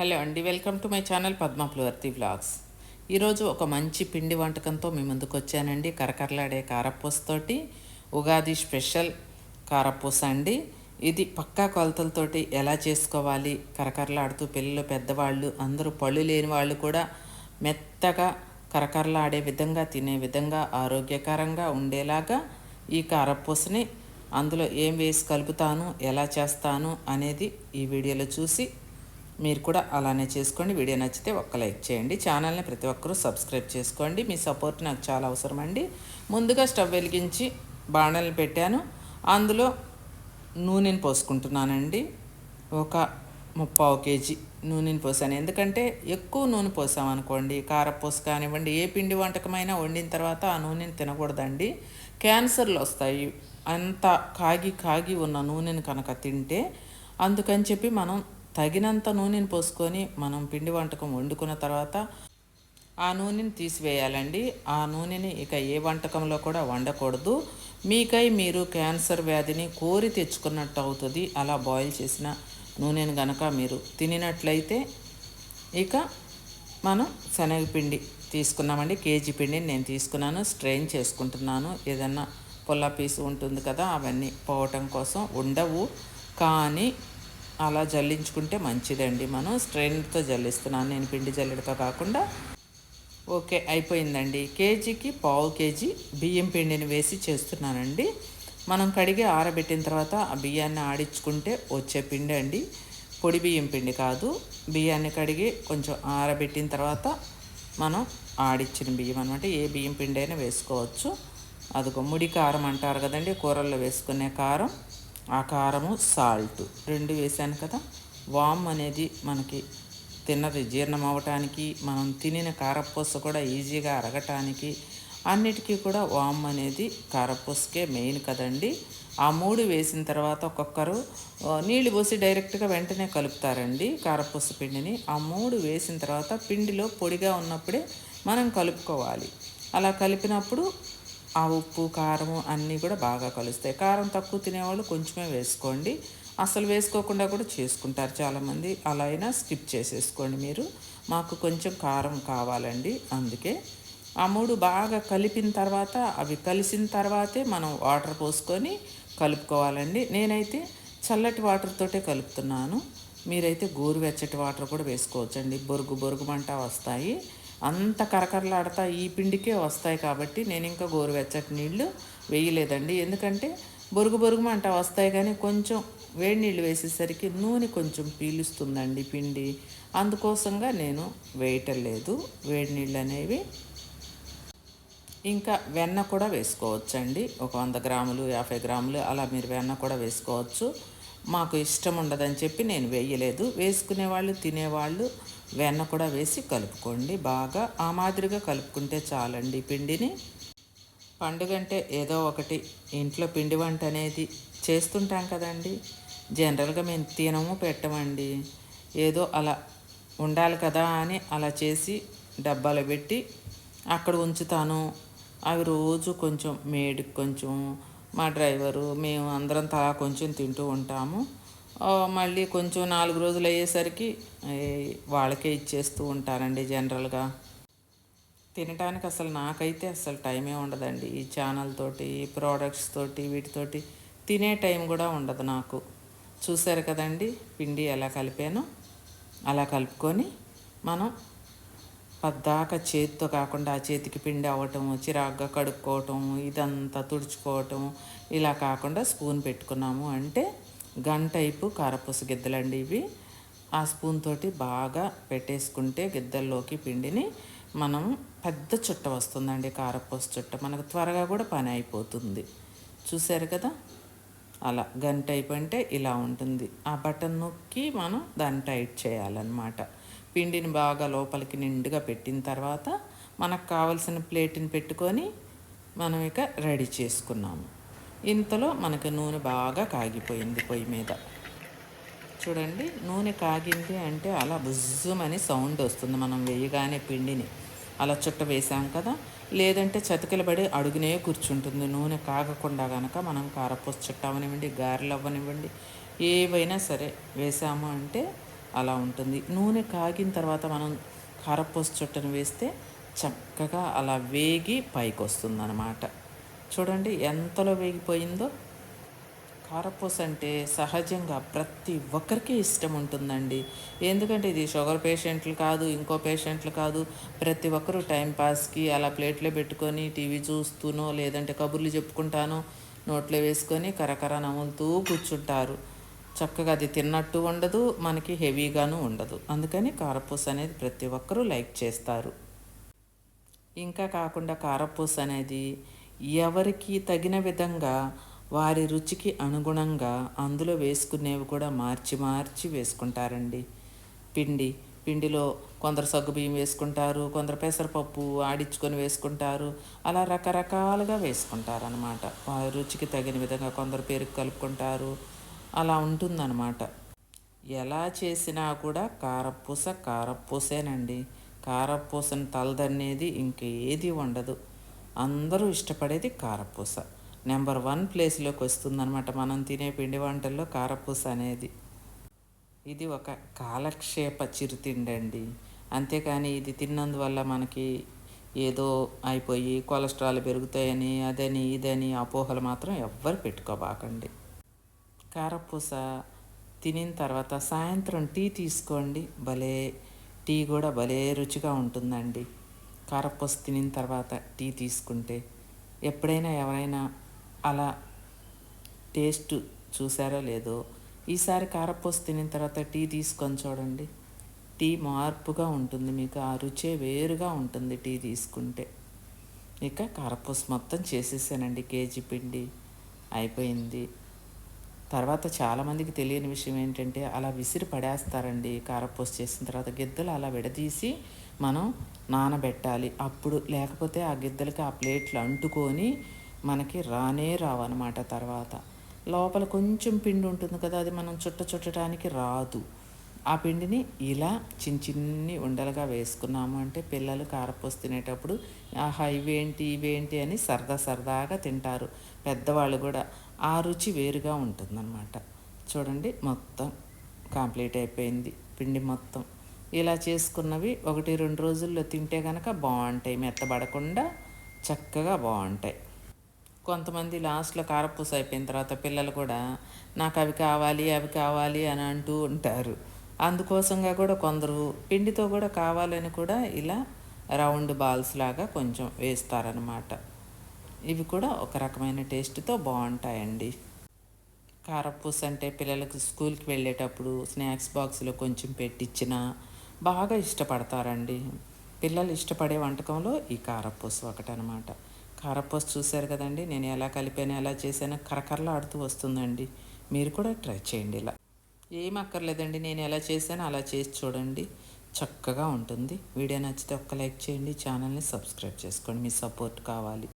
Hello అండి welcome to my channel Padma ఫ్లవర్తి vlogs. ఈరోజు ఒక మంచి పిండి వంటకంతో మీ ముందుకు వచ్చానండి. కరకరలాడే కారపూసతోటి ఉగాది స్పెషల్ కారపూస అండి. ఇది పక్కా కొలతలతోటి ఎలా చేసుకోవాలి? కరకరలాడుతూ పిల్లలు పెద్దవాళ్ళు అందరూ పళ్ళు లేని వాళ్ళు కూడా మెత్తగా కరకరలాడే విధంగా తినే విధంగా ఆరోగ్యకరంగా ఉండేలాగా ఈ కారపూసని అందులో ఏం వేసి కలుపుతాను ఎలా చేస్తాను అనేది ఈ వీడియోలో చూసి మీరు కూడా అలానే చేసుకోండి. వీడియో నచ్చితే ఒక్క లైక్ చేయండి. ఛానల్ని ప్రతి ఒక్కరూ సబ్స్క్రైబ్ చేసుకోండి. మీ సపోర్ట్ నాకు చాలా అవసరం అండి ముందుగా స్టవ్ వెలిగించి బాణల్ని పెట్టాను. అందులో నూనెని పోసుకుంటున్నానండి. ఒక ముప్పావు కేజీ నూనెని పోసాను. ఎందుకంటే ఎక్కువ నూనె పోసామనుకోండి కారపూస కానివ్వండి ఏ పిండి వంటకమైనా వండిన తర్వాత ఆ నూనెని తినకూడదండి. క్యాన్సర్లు వస్తాయి. అంత కాగి కాగి ఉన్న నూనెని కనుక తింటే అందుకని చెప్పి మనం తగినంత నూనెని పోసుకొని మనం పిండి వంటకం వండుకున్న తర్వాత ఆ నూనెని తీసివేయాలండి. ఆ నూనెని ఇక ఏ వంటకంలో కూడా వండకూడదు. మీకై మీరు క్యాన్సర్ వ్యాధిని కోరి తెచ్చుకున్నట్టు అవుతుంది. అలా బాయిల్ చేసిన నూనెను గనక మీరు తినినట్లయితే ఇక మనం శనగపిండి తీసుకున్నామండి. కేజీ పిండిని నేను తీసుకున్నాను. స్ట్రెయిన్ చేసుకుంటున్నాను. ఏదన్నా పుల్ల పీసు ఉంటుంది కదా అవన్నీ పోవటం కోసం ఉండవు. కానీ అలా జల్లించుకుంటే మంచిదండి. మనం స్ట్రెయిన్తో జల్లిస్తున్నాను. నేను పిండి జల్లెడతో కాకుండా ఓకే అయిపోయిందండి. కేజీకి పావు కేజీ బియ్యం పిండిని వేసి చేస్తున్నానండి. మనం కడిగి ఆరబెట్టిన తర్వాత ఆ బియ్యాన్ని ఆడించుకుంటే వచ్చే పిండి అండి. పొడి బియ్యం పిండి కాదు. బియ్యాన్ని కడిగి కొంచెం ఆరబెట్టిన తర్వాత మనం ఆడిచ్చిన బియ్యం అనమాట ఏ బియ్యం పిండి అయినా వేసుకోవచ్చు. అదిగో ముడి కారం అంటారు కదండి కూరల్లో వేసుకునే కారం. ఆ కారము సాల్ట్ రెండు వేసాను కదా. వామ్ అనేది మనకి తిన్నది జీర్ణం అవ్వటానికి మనం తినిన కారపూస కూడా ఈజీగా అరగటానికి అన్నిటికీ కూడా వామ్ అనేది కారపూసకే మెయిన్ కదండి. ఆ మూడు వేసిన తర్వాత ఒక్కొక్కరు నీళ్ళు పోసి డైరెక్ట్గా వెంటనే కలుపుతారండి కారపూస పిండిని. ఆ మూడు వేసిన తర్వాత పిండిలో పొడిగా ఉన్నప్పుడే మనం కలుపుకోవాలి. అలా కలిపినప్పుడు ఆ ఉప్పు కారం అన్నీ కూడా బాగా కలుస్తాయి. కారం తక్కువ తినేవాళ్ళు కొంచెమే వేసుకోండి. అసలు వేసుకోకుండా కూడా చేసుకుంటారు చాలామంది. అలా అయినా స్కిప్ చేసేసుకోండి మీరు. మాకు కొంచెం కారం కావాలండి అందుకే. ఆ మూడు బాగా కలిపిన తర్వాత అవి కలిసిన తర్వాతే మనం వాటర్ పోసుకొని కలుపుకోవాలండి. నేనైతే చల్లటి వాటర్తోటే కలుపుతున్నాను. మీరైతే గోరువెచ్చటి వాటర్ కూడా వేసుకోవచ్చండి. బొరుగు బొరుగు మంట వస్తాయి. అంత కరకరలాడతా ఈ పిండికే వస్తాయి కాబట్టి నేను ఇంకా గోరువెచ్చటి నీళ్ళు వేయలేదండి. ఎందుకంటే బొరుగు బొరుగు మంట వస్తాయి కానీ కొంచెం వేడి నీళ్ళు వేసేసరికి నూనె కొంచెం పీలుస్తుందండి పిండి. అందుకోసంగా నేను వేయటం లేదు. వేడి నీళ్ళు అనేవి ఇంకా వెన్న కూడా వేసుకోవచ్చండి. ఒక వంద గ్రాములు యాభై గ్రాములు అలా మీరు వెన్న కూడా వేసుకోవచ్చు. మాకు ఇష్టం ఉండదని చెప్పి నేను వేయలేదు. వేసుకునే వాళ్ళు తినేవాళ్ళు వెన్న కూడా వేసి కలుపుకోండి. బాగా ఆ మాదిరిగా కలుపుకుంటే చాలండి పిండిని. పండుగ అంటే ఏదో ఒకటి ఇంట్లో పిండి వంట అనేది చేస్తుంటాం కదండి. జనరల్గా మేము తినము పెట్టమండి. ఏదో అలా ఉండాలి కదా అని అలా చేసి డబ్బాలో పెట్టి అక్కడ ఉంచుతాను. అవి రోజు కొంచెం మేడికి కొంచెం మా డ్రైవరు మేము అందరం తలా కొంచెం తింటూ ఉంటాము. మళ్ళీ కొంచెం నాలుగు రోజులు అయ్యేసరికి వాళ్ళకే ఇచ్చేస్తూ ఉంటారండి జనరల్గా. తినటానికి అసలు నాకైతే అసలు టైమే ఉండదండి. ఈ ఛానల్ తోటి ప్రోడక్ట్స్ తోటి వీటితోటి తినే టైం కూడా ఉండదు నాకు. చూసారు కదండి పిండి ఎలా కలిపానో అలా కలుపుకొని మనం పద్దాక చేతితో కాకుండా ఆ చేతికి పిండి అవ్వటం చిరాగ్గా కడుక్కోవటం ఇదంతా తుడుచుకోవటం ఇలా కాకుండా స్పూన్ పెట్టుకున్నాము అంటే గంటైపు కారపూస గిద్దలండి ఇవి. ఆ స్పూన్ తోటి బాగా పెట్టేసుకుంటే గిద్దల్లోకి పిండిని మనం పెద్ద చుట్ట వస్తుందండి కారపూస చుట్ట. మనకు త్వరగా కూడా పని అయిపోతుంది. చూసారు కదా? అలా గంటైపు అంటే ఇలా ఉంటుంది. ఆ బటన్ నొక్కి మనం దాన్ని టైట్ చేయాలన్నమాట. పిండిని బాగా లోపలికి నిండుగా పెట్టిన తర్వాత మనకు కావలసిన ప్లేట్ని పెట్టుకొని మనం ఇక రెడీ చేసుకున్నాము. ఇంతలో మనకి నూనె బాగా కాగిపోయింది పొయ్యి మీద. చూడండి నూనె కాగింది అంటే అలా బుజ్జుమని సౌండ్ వస్తుంది మనం వేయగానే పిండిని. అలా చుట్ట వేసాం కదా లేదంటే చతికిలబడి అడుగునే కూర్చుంటుంది నూనె కాగకుండా కనుక మనం కారపూస చుట్ట అవనివ్వండి గారెలు అవ్వనివ్వండి ఏవైనా సరే వేసాము అంటే అలా ఉంటుంది. నూనె కాగిన తర్వాత మనం కారపూస చుట్టను వేస్తే చక్కగా అలా వేగి పైకి వస్తుందన్నమాట చూడండి ఎంతలో వేగిపోయిందో. కారపూస అంటే సహజంగా ప్రతి ఒక్కరికి ఇష్టం ఉంటుందండి. ఎందుకంటే ఇది షుగర్ పేషెంట్లు కాదు ఇంకో పేషెంట్లు కాదు. ప్రతి ఒక్కరూ టైంపాస్కి అలా ప్లేట్లో పెట్టుకొని టీవీ చూస్తూనో లేదంటే కబుర్లు చెప్పుకుంటానో నోట్లో వేసుకొని కరకర నములుతూ కూర్చుంటారు. చక్కగా అది తిన్నట్టు ఉండదు మనకి హెవీగాను ఉండదు. అందుకని కారపూస అనేది ప్రతి ఒక్కరూ లైక్ చేస్తారు. ఇంకా కాకుండా కారపూస అనేది ఎవరికి తగిన విధంగా వారి రుచికి అనుగుణంగా అందులో వేసుకునేవి కూడా మార్చి మార్చి వేసుకుంటారండి. పిండి పిండిలో కొందరు సగ్గుబియ్యం వేసుకుంటారు కొందరు పెసరపప్పు ఆడించుకొని వేసుకుంటారు అలా రకరకాలుగా వేసుకుంటారు అనమాట వారి రుచికి తగిన విధంగా కొందరు పెరుగు కలుపుకుంటారు అలా ఉంటుందన్నమాట. ఎలా చేసినా కూడా కారపూస కారపూసేనండి. కారపూసని తలదన్నేది ఇంకేది ఉండదు. అందరూ ఇష్టపడేది కారపూస. నెంబర్ వన్ ప్లేస్లోకి వస్తుందన్నమాట మనం తినే పిండి వంటల్లో కారపూస అనేది. ఇది ఒక కాలక్షేప చిరుతిండండి. అండి అంతేకాని ఇది తిన్నందువల్ల మనకి ఏదో అయిపోయి కొలెస్ట్రాల్ పెరుగుతాయని అదని ఇదని అపోహలు మాత్రం ఎవ్వరు పెట్టుకోబాకండి. కారపూస తినిన తర్వాత సాయంత్రం టీ తీసుకోండి. భలే టీ కూడా భలే రుచిగా ఉంటుందండి. కారపూస తినిన తర్వాత టీ తీసుకుంటే ఎప్పుడైనా ఎవరైనా అలా టేస్ట్ చూసారో లేదో ఈసారి కారపూస తినిన తర్వాత టీ తీసుకొని చూడండి. టీ మార్పుగా ఉంటుంది. మీకు ఆ రుచే వేరుగా ఉంటుంది టీ తీసుకుంటే. ఇక కారపూస మొత్తం చేసేసానండి. కేజీ పిండి అయిపోయింది. తర్వాత చాలామందికి తెలియని విషయం ఏంటంటే అలా విసిరి పడేస్తారండి. కారపూస చేసిన తర్వాత గిద్దలు అలా విడదీసి మనం నానబెట్టాలి. అప్పుడు లేకపోతే ఆ గిద్దలకి ఆ ప్లేట్లు అంటుకొని మనకి రానే రావన్నమాట తర్వాత. లోపల కొంచెం పిండి ఉంటుంది కదా అది మనం చుట్ట చుట్టడానికి రాదు. ఆ పిండిని ఇలా చిన్న చిన్ని ఉండలుగా వేసుకున్నాము అంటే పిల్లలు కారపూస తినేటప్పుడు ఆహా ఇవేంటి ఇవేంటి అని సరదా సరదాగా తింటారు. పెద్దవాళ్ళు కూడా ఆ రుచి వేరుగా ఉంటుందన్నమాట. చూడండి మొత్తం కంప్లీట్ అయిపోయింది. పిండి మొత్తం. ఇలా చేసుకున్నవి ఒకటి రెండు రోజుల్లో తింటే కనుక బాగుంటాయి. మెత్తబడకుండా చక్కగా బాగుంటాయి. కొంతమంది లాస్ట్లో కారపూస అయిపోయిన తర్వాత పిల్లలు కూడా నాకు అవి కావాలి అవి కావాలి అని అంటూ ఉంటారు. అందుకోసంగా కూడా కొందరు పిండితో కూడా కావాలని కూడా ఇలా రౌండ్ బాల్స్ లాగా కొంచెం వేస్తారనమాట ఇవి కూడా ఒక రకమైన టేస్ట్తో బాగుంటాయండి. కారపూస అంటే పిల్లలకు స్కూల్కి వెళ్ళేటప్పుడు స్నాక్స్ బాక్స్లో కొంచెం పెట్టించిన బాగా ఇష్టపడతారండి. పిల్లలు ఇష్టపడే వంటకంలో ఈ కారపూస ఒకటనమాట. కారపూస చూశారు కదండి నేను ఎలా కలిపాను ఎలా చేశానో కరకరలాడుతూ వస్తుందండి. మీరు కూడా ట్రై చేయండి ఇలా. ఏం అక్కర్లేదండి నేను ఎలా చేశానో అలా చేసి చూడండి. చక్కగా ఉంటుంది. వీడియో నచ్చితే ఒక్క లైక్ చేయండి ఛానల్ని సబ్స్క్రైబ్ చేసుకోండి. మీ సపోర్ట్ కావాలి.